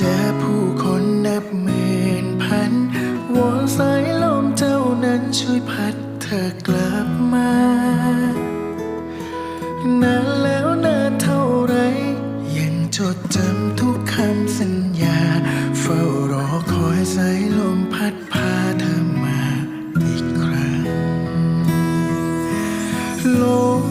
จอผู้คนนับหมื่นพันวอนสายลมเจ้านั้นช่วยพัดเธอกลับมานานแล้วนานเท่าไร ยังจดจำทุกคำสัญญา เฝ้ารอคอยสายลมพัดพาเธอมาอีกครั้งลม